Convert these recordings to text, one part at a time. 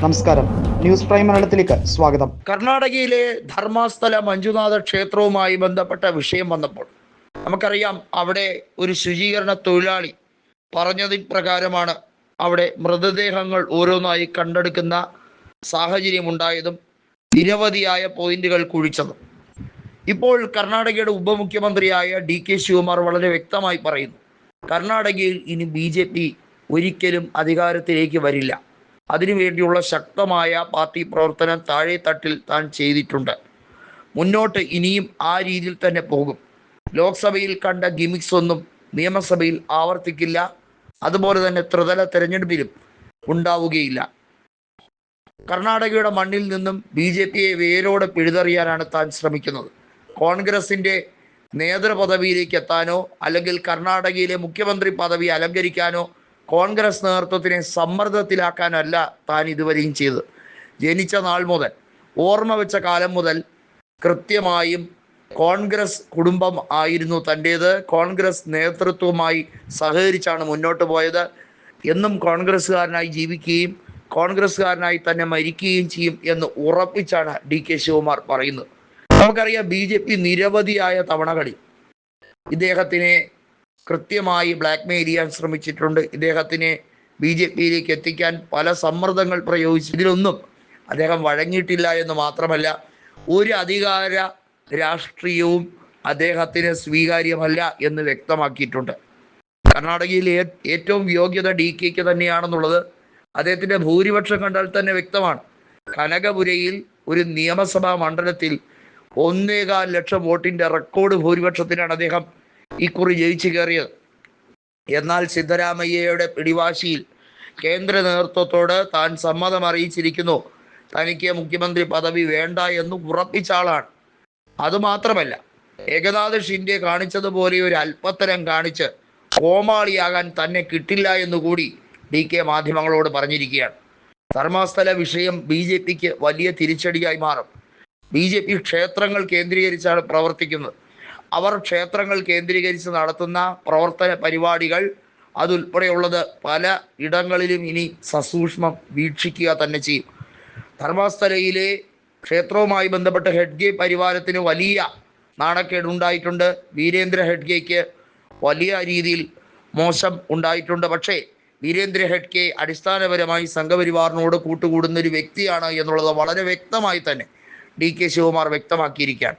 നമസ്കാരം. News prime മലയാളത്തിലേക്ക് സ്വാഗതം. കർണാടകയിലെ ധർമ്മസ്ഥല മഞ്ജുനാഥ ക്ഷേത്രവുമായി ബന്ധപ്പെട്ട വിഷയം വന്നപ്പോൾ നമുക്കറിയാം അവിടെ ഒരു ശുചീകരണ തൊഴിലാളി പറഞ്ഞതി പ്രകാരമാണ് അവിടെ മൃതദേഹങ്ങൾ ഓരോന്നായി കണ്ടെടുക്കുന്ന സാഹചര്യം ഉണ്ടായതും നിരവധിയായ പോയിന്റുകൾ കുഴിച്ചതും. ഇപ്പോൾ കർണാടകയുടെ ഉപമുഖ്യമന്ത്രിയായ ഡി കെ ശിവകുമാർ വളരെ വ്യക്തമായി പറയുന്നു. കർണാടകയിൽ ഇനി ബി ഒരിക്കലും അധികാരത്തിലേക്ക് വരില്ല. അതിനുവേണ്ടിയുള്ള ശക്തമായ പാർട്ടി പ്രവർത്തനം താഴെ തട്ടിൽ താൻ ചെയ്തിട്ടുണ്ട്. മുന്നോട്ട് ഇനിയും ആ രീതിയിൽ തന്നെ പോകും. ലോക്സഭയിൽ കണ്ട ഗിമിക്സ് ഒന്നും നിയമസഭയിൽ ആവർത്തിക്കില്ല. അതുപോലെ തന്നെ ത്രിതല തെരഞ്ഞെടുപ്പിലും ഉണ്ടാവുകയില്ല. കർണാടകയുടെ മണ്ണിൽ നിന്നും ബി ജെ പിയെ വേരോടെ പിഴുതെറിയാനാണ് താൻ ശ്രമിക്കുന്നത്. കോൺഗ്രസിന്റെ നേതൃപദവിയിലേക്ക് എത്താനോ അല്ലെങ്കിൽ കർണാടകയിലെ മുഖ്യമന്ത്രി പദവി അലങ്കരിക്കാനോ കോൺഗ്രസ് നേതൃത്വത്തിനെ സമ്മർദ്ദത്തിലാക്കാനല്ല താൻ ഇതുവരെയും ചെയ്തത്. ജനിച്ച നാൾ മുതൽ ഓർമ്മ വെച്ച കാലം മുതൽ കൃത്യമായും കോൺഗ്രസ് കുടുംബം ആയിരുന്നു തന്റേത്. കോൺഗ്രസ് നേതൃത്വവുമായി സഹകരിച്ചാണ് മുന്നോട്ട് പോയത്. എന്നും കോൺഗ്രസ്സുകാരനായി ജീവിക്കുകയും കോൺഗ്രസ്സുകാരനായി തന്നെ മരിക്കുകയും ചെയ്യും എന്ന് ഉറപ്പിച്ചാണ് ഡി കെ ശിവകുമാർ പറയുന്നത്. നമുക്കറിയാം ബി ജെ പി നിരവധിയായ തവണകളിൽ ഇദ്ദേഹത്തിനെ കൃത്യമായി ബ്ലാക്ക്മെയിൽ ചെയ്യാൻ ശ്രമിച്ചിട്ടുണ്ട്. ഇദ്ദേഹത്തിനെ ബി ജെ പിയിലേക്ക് എത്തിക്കാൻ പല സമ്മർദ്ദങ്ങൾ പ്രയോഗിച്ചു. ഇതിലൊന്നും അദ്ദേഹം വഴങ്ങിയിട്ടില്ല എന്ന് മാത്രമല്ല ഒരു അധികാര രാഷ്ട്രീയവും അദ്ദേഹത്തിന് സ്വീകാര്യമല്ല എന്ന് വ്യക്തമാക്കിയിട്ടുണ്ട്. കർണാടകയിൽ ഏറ്റവും യോഗ്യത ഡി കെക്ക് തന്നെയാണെന്നുള്ളത് അദ്ദേഹത്തിന്റെ ഭൂരിപക്ഷം കണ്ടാൽ തന്നെ വ്യക്തമാണ്. കനകപുരയിൽ ഒരു നിയമസഭാ മണ്ഡലത്തിൽ ഒന്നേകാൽ ലക്ഷം വോട്ടിന്റെ റെക്കോർഡ് ഭൂരിപക്ഷത്തിനാണ് അദ്ദേഹം ഇക്കുറി ജയിച്ചു കയറിയത്. എന്നാൽ സിദ്ധരാമയ്യയുടെ പിടിവാശിയിൽ കേന്ദ്ര നേതൃത്വത്തോട് താൻ സമ്മതം അറിയിച്ചിരിക്കുന്നു. തനിക്ക് മുഖ്യമന്ത്രി പദവി വേണ്ട എന്ന് ഉറപ്പിച്ച ആളാണ്. അതുമാത്രമല്ല ഏകനാഥ് ഷിൻഡെ കാണിച്ചതുപോലെ ഒരു അല്പത്തരം കാണിച്ച് കോമാളിയാകാൻ തന്നെ കിട്ടില്ല എന്നുകൂടി ഡി കെ മാധ്യമങ്ങളോട് പറഞ്ഞിരിക്കുകയാണ്. ധർമ്മസ്ഥല വിഷയം ബി ജെ പിക്ക് വലിയ തിരിച്ചടിയായി മാറും. ബി ജെ പി ക്ഷേത്രങ്ങൾ കേന്ദ്രീകരിച്ചാണ് പ്രവർത്തിക്കുന്നത്. അവർ ക്ഷേത്രങ്ങൾ കേന്ദ്രീകരിച്ച് നടത്തുന്ന പ്രവർത്തന പരിപാടികൾ അതുൾപ്പെടെയുള്ളത് പല ഇടങ്ങളിലും ഇനി സസൂക്ഷ്മം വീക്ഷിക്കുക തന്നെ ചെയ്യും. ധർമ്മസ്ഥലയിലെ ക്ഷേത്രവുമായി ബന്ധപ്പെട്ട ഹെഡ്ഗെ പരിവാരത്തിന് വലിയ നാണക്കേടുണ്ടായിട്ടുണ്ട് വീരേന്ദ്ര ഹെഡ്ഗെക്ക് വലിയ രീതിയിൽ മോശം ഉണ്ടായിട്ടുണ്ട്. പക്ഷേ വീരേന്ദ്ര ഹെഡ്ഗെ അടിസ്ഥാനപരമായി സംഘപരിവാറിനോട് കൂട്ടുകൂടുന്ന ഒരു വ്യക്തിയാണ് എന്നുള്ളത് വളരെ വ്യക്തമായി തന്നെ ഡി കെ ശിവകുമാർ വ്യക്തമാക്കിയിരിക്കുകയാണ്.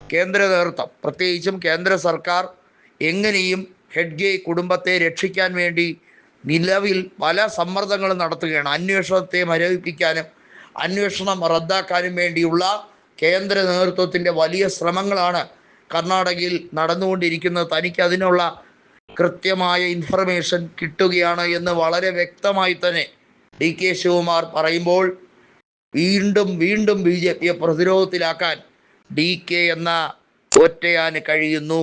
കേന്ദ്ര നേതൃത്വം പ്രത്യേകിച്ചും കേന്ദ്ര സർക്കാർ എങ്ങനെയും ഹെഡ്ഗെ കുടുംബത്തെ രക്ഷിക്കാൻ വേണ്ടി നിലവിൽ പല സമ്മർദ്ദങ്ങളും നടത്തുകയാണ്. അന്വേഷണത്തെ മരവിപ്പിക്കാനും അന്വേഷണം റദ്ദാക്കാനും വേണ്ടിയുള്ള കേന്ദ്ര നേതൃത്വത്തിന്റെ വലിയ ശ്രമങ്ങളാണ് കർണാടകയിൽ നടന്നുകൊണ്ടിരിക്കുന്നത്. തനിക്ക് അതിനുള്ള കൃത്യമായ ഇൻഫർമേഷൻ കിട്ടുകയാണ് എന്ന് വളരെ വ്യക്തമായി തന്നെ ഡി കെ ശിവകുമാർ പറയുമ്പോൾ വീണ്ടും വീണ്ടും ബി ജെ പിയെ പ്രതിരോധത്തിലാക്കാൻ ഡി കെ എന്ന ഒറ്റയാന് കഴിയുന്നു.